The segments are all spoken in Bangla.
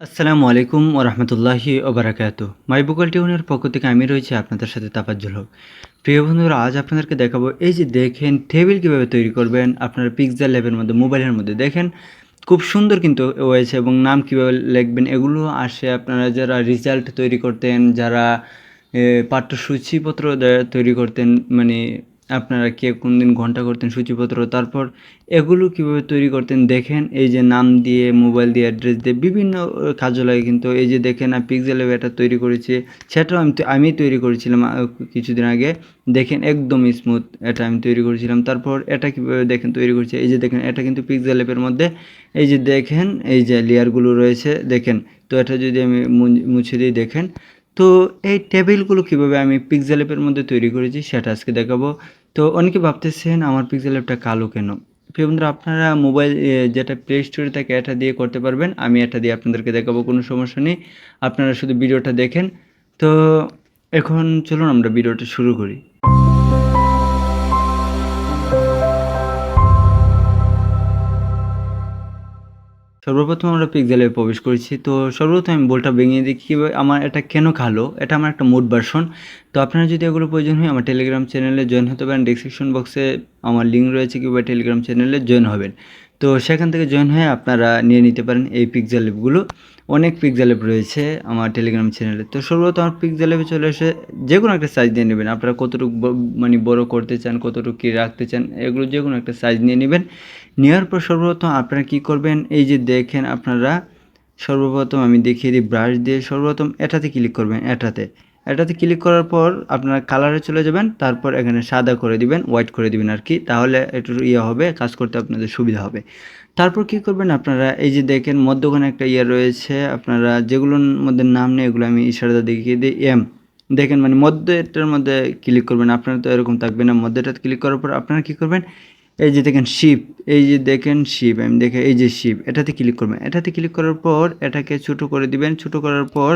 আসসালামু আলাইকুম ওরহমতুল্লাহি ওবরাকাতু মাই বুকাল টিউনের পক্ষ থেকে আমি রয়েছি আপনাদের সাথে তাপাজ্জুল হক। প্রিয় বন্ধুরা, আজ আপনাদেরকে দেখাবো এই যে দেখেন টেবিল কীভাবে তৈরি করবেন, আপনার পিক্সেল ল্যাবের মধ্যে মোবাইলের মধ্যে। দেখেন, খুব সুন্দর কিন্তু হয়েছে এবং নাম কীভাবে লিখবেন, এগুলো আসে আপনারা যারা রেজাল্ট তৈরি করতেন, যারা পাঠ্যসূচিপত্র তৈরি করতেন মানে আপনারা কে কোন দিন ঘণ্টা করতেন, সূচিপত্র, তারপর এগুলো কীভাবে তৈরি করতেন, দেখেন, এই যে নাম দিয়ে, মোবাইল দিয়ে, অ্যাড্রেস দিয়ে, বিভিন্ন কাজে লাগে কিন্তু এই যে দেখেন আমি পিক্সেল এটা তৈরি করেছি, সেটাও আমি আমি তৈরি করেছিলাম কিছুদিন আগে, দেখেন, একদম স্মুথ এটা আমি তৈরি করেছিলাম, তারপর এটা কীভাবে দেখেন, তৈরি করেছি, এই যে দেখেন, এটা কিন্তু পিক্সেল অ্যাপের মধ্যে, এই যে দেখেন, এই যে লেয়ারগুলো রয়েছে, দেখেন, তো এটা যদি আমি মুছে দিই, দেখেন, তো এই টেবিলগুলো কীভাবে আমি পিক্সেল অ্যাপের মধ্যে তৈরি করেছি, সেটা আজকে দেখাবো তো অনেকে ভাবতেছেন আমার পিক্সেল অ্যাপটা কালো কেন? প্রিয় বন্ধুরা, আপনারা মোবাইল যেটা প্লে স্টোরে থাকে এটা দিয়ে করতে পারবেন। আমি এটা দিয়ে আপনাদেরকে দেখাবো, কোনো সমস্যা নেই। আপনারা শুধু ভিডিওটা দেখেন। তো এখন চলুন আমরা ভিডিওটা শুরু করি। সর্বপ্রথম আমরা পিক্সেলে প্রবেশ করেছি। তো সর্বপ্রথম আমি বলটা ভেঙে দিই কীভাবে আমার এটা কেন খালো? এটা আমার একটা মোড ভার্সন তো আপনারা যদি এগুলো প্রয়োজন হয়, আমার টেলিগ্রাম চ্যানেলে জয়েন হতে পারেন। ডিসক্রিপশন বক্সে আমার লিঙ্ক রয়েছে কিংবা টেলিগ্রাম চ্যানেলে জয়েন হবেন। তো সেখান থেকে জয়েন হয়ে আপনারা নিয়ে নিতে পারেন এই পিক্সেল অ্যাপগুলো অনেক পিক্সেল অ্যাপ রয়েছে আমার টেলিগ্রাম চ্যানেলে তো সর্বপ্রথম আমার পিক্সেল অ্যাপে চলে এসে যে কোনো একটা সাইজ নিয়ে নেবেন। আপনারা কতটুকু মানে বড় করতে চান, কতটুকু কী রাখতে চান, এগুলো যে কোনো একটা সাইজ নিয়ে নেবেন। নেওয়ার পর সর্বপ্রথম আপনারা কী করবেন, এই যে দেখেন আপনারা, সর্বপ্রথম আমি দেখিয়ে দিই ব্রাশ দিয়ে। সর্বপ্রথম এটাতে ক্লিক করবেন, এটাতে। এটাতে ক্লিক করার পর আপনারা কালারে চলে যাবেন, তারপর এখানে সাদা করে দিবেন হোয়াইট করে দিবেন আর কি, তাহলে একটু ইয়ে হবে, কাজ করতে আপনাদের সুবিধা হবে। তারপর কি করবেন আপনারা, এই যে দেখেন মধ্যখানে একটা ইয়ে রয়েছে, আপনারা যেগুলোর মধ্যে নাম নেই, এগুলো আমি ইশারা দেখিয়ে দিই এম দেখেন মানে মধ্যেটার মধ্যে ক্লিক করবেন, আপনারা তো এরকম থাকবে না মধ্যেটাতে ক্লিক করার পর আপনারা কি করবেন এই যে দেখেন শিপ এই যে দেখেন শিপ আমি দেখে এই যে শিপ এটাতে ক্লিক করবেন। এটাতে ক্লিক করার পর এটাকে ছোট করে দিবেন। ছোট করার পর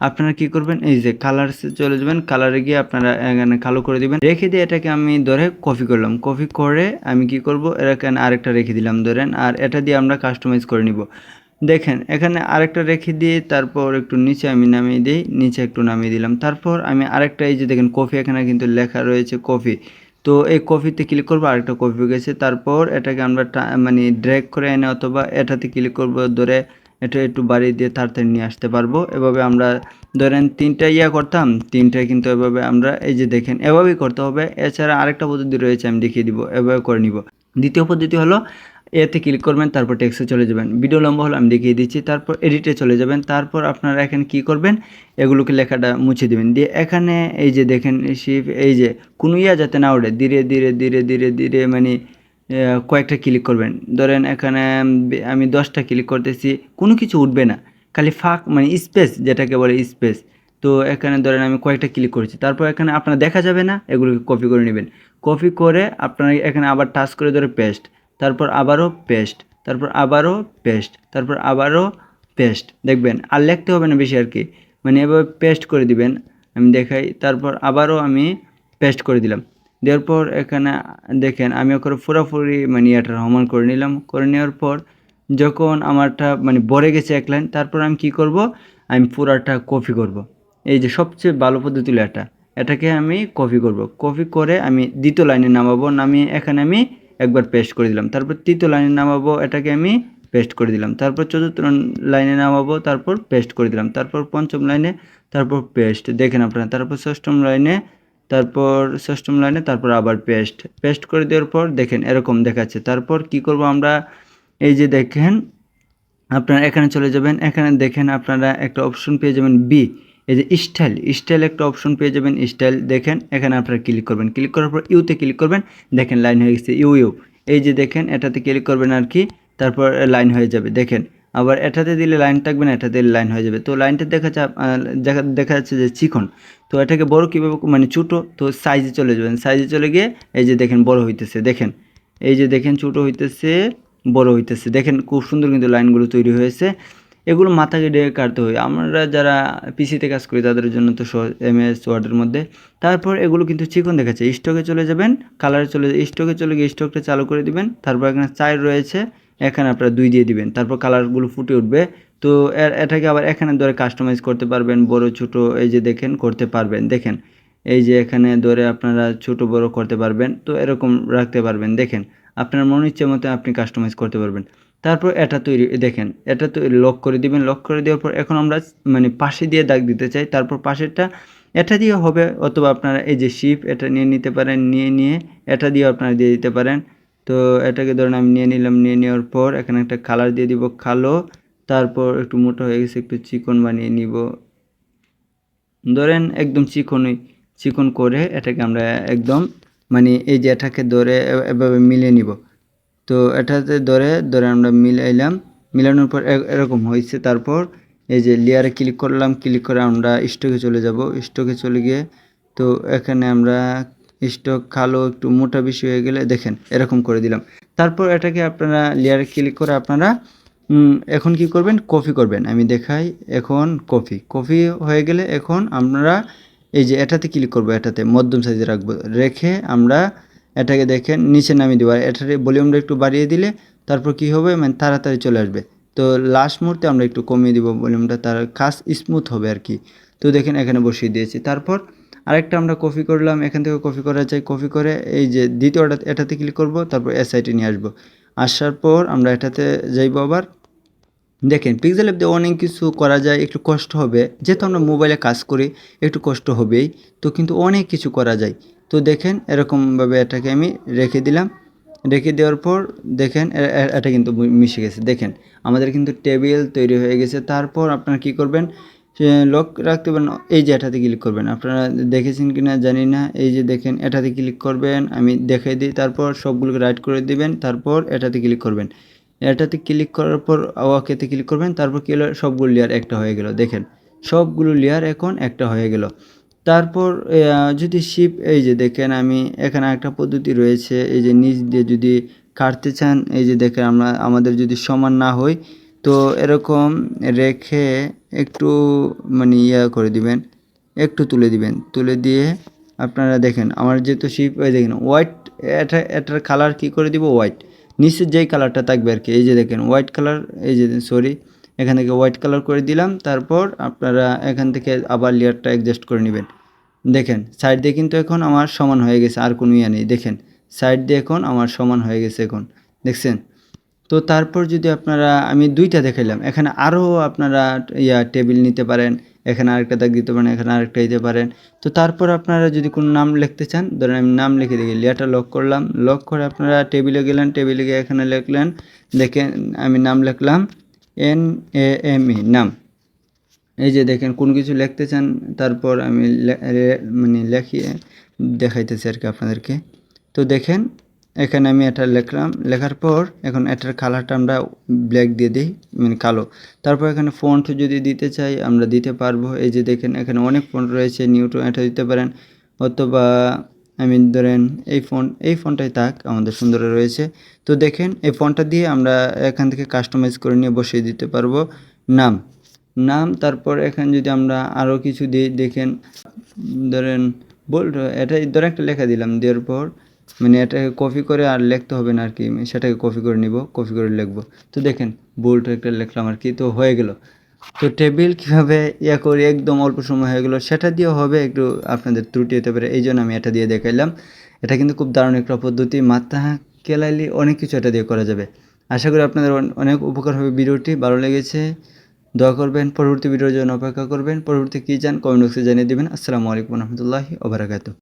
আপনারা কি করবেন? এই যে কালার চলে যাবেন। কালারে গিয়ে আপনারা এখানে কালো করে দিবেন। রেখে দিয়ে এটাকে আমি ধরে কপি করলাম। কপি করে আমি কি করব? এখানে আরেকটা রেখে দিলাম ধরেন। আর এটা দিয়ে আমরা কাস্টমাইজ করে নিব। দেখেন, এখানে আরেকটা রেখে দিয়ে তারপর একটু নিচে আমি নামিয়ে দিই। নিচে একটু নামিয়ে দিলাম। তারপর আমি আরেকটা এই যে দেখেন কফি এখানে কিন্তু লেখা রয়েছে কফি তো এই কপিতে ক্লিক করব, আরেকটা কপি গেছে। তারপর এটাকে আমরা মানে ড্র্যাগ করে এনে অথবা এটাতে ক্লিক করব, ধরে এটা একটু বাড়িয়ে দিয়ে তাড়াতাড়ি নিয়ে আসতে পারব। এভাবে আমরা ধরেন তিনটা ইয়া করতাম, তিনটা কিন্তু এভাবে আমরা এই যে দেখেন, এভাবেই করতে হবে। এছাড়া আরেকটা পদ্ধতি রয়েছে, আমি দেখিয়ে দিব, এভাবে করে নিব। দ্বিতীয় পদ্ধতি হলো এতে ক্লিক করবেন, তারপর টেক্সটে চলে যাবেন। ভিডিও লম্বা হলো, আমি দেখিয়ে দিচ্ছি, তারপর এডিটে চলে যাবেন, তারপর আপনারা এখানে কি করবেন, এগুলোকে লেখাটা মুছে দেবেন। দিয়ে এখানে এই যে দেখেন শিফ এই যে কোনো ইয়া যাতে না ওঠে, ধীরে ধীরে ধীরে ধীরে ধীরে মানে কয়েকটা ক্লিক করবেন। ধরেন এখানে আমি দশটা ক্লিক করতেছি, কোনো কিছু উঠবে না, খালি ফাঁক মানে স্পেস যেটাকে বলে স্পেস তো এখানে ধরেন আমি কয়েকটা ক্লিক করেছি, তারপর এখানে আপনার দেখা যাবে না, এগুলোকে কপি করে নেবেন। কপি করে আপনারা এখানে আবার টাচ করে ধরে পেস্ট তারপর আবারও পেস্ট তারপর আবারও পেস্ট তারপর আবারও পেস্ট দেখবেন, আর লিখতে হবে না বেশি আর কি। মানে এভাবে পেস্ট করে দিবেন, আমি দেখাই, তারপর আবারও আমি পেস্ট করে দিলাম। দেওয়ার পর এখানে দেখেন, আমি ওখানে পুরোপুরি মানে এটা সমান করে নিলাম। করে নেওয়ার পর যখন আমারটা মানে ভরে গেছে এক লাইন, তারপর আমি কি করব? আমি পুরাটা কপি করব। এই যে সবচেয়ে ভালো পদ্ধতি এটা। এটাকে আমি কপি করব। কপি করে আমি দ্বিতীয় লাইনে নামাবো। নামিয়ে এখানে আমি একবার পেস্ট করে দিলাম। তারপর তৃতীয় লাইনে নামাবো, এটাকে আমি পেস্ট করে দিলাম। তারপর চতুর্থ লাইনে নামাবো, তারপর পেস্ট করে দিলাম। তারপর পঞ্চম লাইনে তারপর পেস্ট দেখেন আপনারা, তারপর ষষ্ঠম লাইনে তারপর ষষ্ঠম লাইনে তারপর আবার পেস্ট পেস্ট করে দেওয়ার পর দেখেন, এরকম দেখাচ্ছে। তারপর কি করব আমরা? এই যে দেখেন, আপনারা এখানে চলে যাবেন। এখানে দেখেন আপনারা একটা অপশন পেয়ে যাবেন বি এই যে স্টাইল স্টাইল একটা অপশন পেয়ে যাবেন স্টাইল দেখেন, এখানে আপনারা ক্লিক করবেন। ক্লিক করার পর ইউতে ক্লিক করবেন, দেখেন লাইন হয়ে গেছে ইউ ইউ এই যে দেখেন, এটাতে ক্লিক করবেন আর কি, তারপর লাইন হয়ে যাবে, দেখেন। আবার এটাতে দিলে লাইন থাকবে না, এটাতে দিলে লাইন হয়ে যাবে। তো লাইনটা দেখা দেখা দেখা যাচ্ছে যে চিকন। তো এটাকে বড় কীভাবে মানে ছোটো, তো সাইজে চলে যাবেন। সাইজে চলে গিয়ে এই যে দেখেন, বড় হইতেছে, দেখেন। এই যে দেখেন, ছোটো হইতেছে, বড় হইতেছে। দেখেন, খুব সুন্দর কিন্তু লাইনগুলো তৈরি হয়েছে। এগুলো মাথা কেটে কাটতে হয়। আমরা যারা পিসিতে কাজ করি, তাদের জন্য তো এম এস ওয়ার্ডের মধ্যে। তারপর এগুলো কিন্তু চিকন দেখাচ্ছে। স্টকে চলে যাবেন কালারে চলে স্টকে চলে গিয়ে স্টকটা চালু করে দিবেন। তারপর এখানে চার রয়েছে, এখানে আপনারা দুই দিয়ে দিবেন। তারপর কালারগুলো ফুটে উঠবে। তো এটাকে আবার এখানে ধরে কাস্টমাইজ করতে পারবেন, বড়, ছোট, এই যে দেখেন, করতে পারবেন। দেখেন, এই যে এখানে ধরে আপনারা ছোট, বড় করতে পারবেন। তো এরকম রাখতে পারবেন। দেখেন, আপনার মন ইচ্ছে মতো আপনি কাস্টমাইজ করতে পারবেন। তারপর এটা তৈরি দেখেন, এটা তো লক করে দিবেন লক করে দেওয়ার পর এখন আমরা মানে পাশে দিয়ে দাগ দিতে চাই, তারপর পাশেরটা এটা দিয়ে হবে, অথবা আপনারা এই যে শিপ এটা নিয়ে নিতে পারেন, নিয়ে নিয়ে এটা দিয়ে আপনারা দিয়ে দিতে পারেন। তো এটাকে ধরেন আমি নিয়ে নিলাম, নিয়ে নেওয়ার পর এখানে একটা কালার দিয়ে দিব, কালো, তারপর একটু মোটা হয়ে গেছে, একটু চিকন বানিয়ে নিব। ধরেন একদম চিকনই, চিকন করে এটাকে আমরা একদম মানে এই যে এটাকে ধরে এভাবে মিলিয়ে নিব। তো এটাতে ধরে ধরে আমরা মিলাইলাম। মিলানোর পর এরকম হয়েছে। তারপর এই যে লেয়ারে ক্লিক করলাম ক্লিক করে আমরা স্টকে চলে যাব। স্টকে চলে গিয়ে তো এখানে আমরা স্টক কালো একটু মোটা বেশি হয়ে গেলে দেখেন এরকম করে দিলাম। তারপর এটাকে আপনারা লেয়ারে ক্লিক করে আপনারা এখন কি করবেন? কপি করবেন। আমি দেখাই, এখন কপি। কপি হয়ে গেলে এখন আমরা এই যে এটাতে ক্লিক করব, এটাতে মধ্যম সাইজে রাখব। রেখে আমরা এটাকে দেখেন, নিচে নামিয়ে দেবো। আর এটার ভলিউমটা একটু বাড়িয়ে দিলে তারপর কি হবে? মানে তাড়াতাড়ি চলে আসবে। তো লাস্ট মুহূর্তে আমরা একটু কমিয়ে দিব, ভলিউমটা তার কাজ স্মুথ হবে আর কি। তো দেখেন, এখানে বসিয়ে দিয়েছি। তারপর আরেকটা আমরা কপি করলাম। এখান থেকে কপি করা যায় কপি করে এই যে দ্বিতীয়টা এটাতে ক্লিক করব, তারপর এস আইটি নিয়ে আসব। আসার পর আমরা এটাতে যাইবো আবার। দেখেন পিক্সেল অ্যাপ দিয়ে অনেক কিছু করা যায়, একটু কষ্ট হবে। যেহেতু আমরা মোবাইলে কাজ করি, একটু কষ্ট হবেই। তো কিন্তু অনেক কিছু করা যায়। তো দেখেন এরকমভাবে এটাকে আমি রেখে দিলাম। রেখে দেওয়ার পর দেখেন এটা কিন্তু মিশে গেছে। দেখেন, আমাদের কিন্তু টেবিল তৈরি হয়ে গেছে। তারপর আপনারা কি করবেন? লক রাখতে পারেন। এই যে এটাতে ক্লিক করবেন। আপনারা দেখেছেন কি না জানি না। এই যে দেখেন, এটাতে ক্লিক করবেন। আমি দেখাই দিই। তারপর সবগুলোকে রাইট করে দিবেন। তারপর এটাতে ক্লিক করবেন। এটাতে ক্লিক করার পর ওয়াকেতে ক্লিক করবেন। তারপর কি হলো? সবগুলো লেয়ার একটা হয়ে গেল। দেখেন, সবগুলো লেয়ার এখন একটা হয়ে গেল। তারপর যদি শিপ এই যে দেখেন আমি এখানে একটা পদ্ধতি রয়েছে, এই যে নিচ দিয়ে যদি কাটতে চান, এই যে দেখেন আমরা, আমাদের যদি সমান না হই তো এরকম রেখে একটু মানে ইয়া করে দিবেন, একটু তুলে দিবেন, তুলে দিয়ে আপনারা দেখেন, আমার যেহেতু শিপ ওই দেখেন হোয়াইট এটা, এটার কালার কি করে দিব? হোয়াইট নিচের যেই কালারটা থাকবে আর কি, এই যে দেখেন হোয়াইট কালার এই যে সরি এখান থেকে হোয়াইট কালার করে দিলাম, তারপর আপনারা এখান থেকে আবার লেয়ারটা অ্যাডজাস্ট করে নেবেন। দেখেন সাইড দিয়ে কিন্তু এখন আমার সমান হয়ে গেছে, আর কোনো ইয়া নেই। দেখেন সাইড দিয়ে এখন আমার সমান হয়ে গেছে এখন। দেখছেন? তো তারপর যদি আপনারা, আমি দুইটা দেখাইলাম। এখানে আরও আপনারা ইয়া টেবিল নিতে পারেন, এখানে আরেকটা দাগ দিতে পারেন, এখানে আরেকটা দিতে পারেন। তো তারপর আপনারা যদি কোনো নাম লিখতে চান, ধরেন আমি নাম লিখে দিই, লেয়ারটা লক করলাম। লক করে আপনারা টেবিলে গেলেন টেবিলে গিয়ে এখানে লিখলেন, দেখেন আমি নাম লিখলাম। এন এ এম ই নাম। এই যে দেখেন, কোন কিছু লিখতে চান, তারপর আমি মানে লেখিয়ে দেখাইতেছি আর কি আপনাদেরকে। তো দেখেন, এখানে আমি এটা লিখলাম। লেখার পর এখন এটার কালারটা আমরা ব্ল্যাক দিয়ে দিই মানে কালো। তারপর এখানে ফন্ট যদি দিতে চাই, আমরা দিতে পারব। এই যে দেখেন, এখানে অনেক ফন্ট রয়েছে নিউটন এটা দিতে পারেন। অথবা আমি ধরেন, এই ফোন এই ফোনটাই থাক, আমাদের সুন্দর রয়েছে। তো দেখেন, এই ফোনটা দিয়ে আমরা এখান থেকে কাস্টমাইজ করে নিয়ে বসিয়ে দিতে পারব নাম। নাম, তারপর এখানে যদি আমরা আরও কিছু দিই, দেখেন, ধরেন, বল এটা ধরে একটা লেখা দিলাম, দেওয়ার পর মানে এটাকে কপি করে আর লিখতে হবে না আর কি, সেটাকে কপি করে নিব কপি করে লিখব। তো দেখেন বোল্ট একটা লিখলাম আর কি, তো হয়ে গেল। তো টেবিল কীভাবে ইয়া করি? একদম অল্প সময় হয়ে গেলো। সেটা দিয়েও হবে একটু আপনাদের ত্রুটি হতে পারে। এই জন্য আমি এটা দিয়ে দেখাইলাম। এটা কিন্তু খুব দারুণ একটা পদ্ধতি। মাথা কেলাইলি অনেক কিছু এটা দিয়ে করা যাবে। আশা করি আপনাদের অনেক উপকার হবে ভিডিওটি। ভালো লেগেছে, দয়া করবেন। পরবর্তী ভিডিওর জন্য অপেক্ষা করবেন। পরবর্তী কী চান কমেন্ট বক্সে জানিয়ে দেবেন। আসসালামু আলাইকুম রহমতুল্লাহি ওবরাকাতু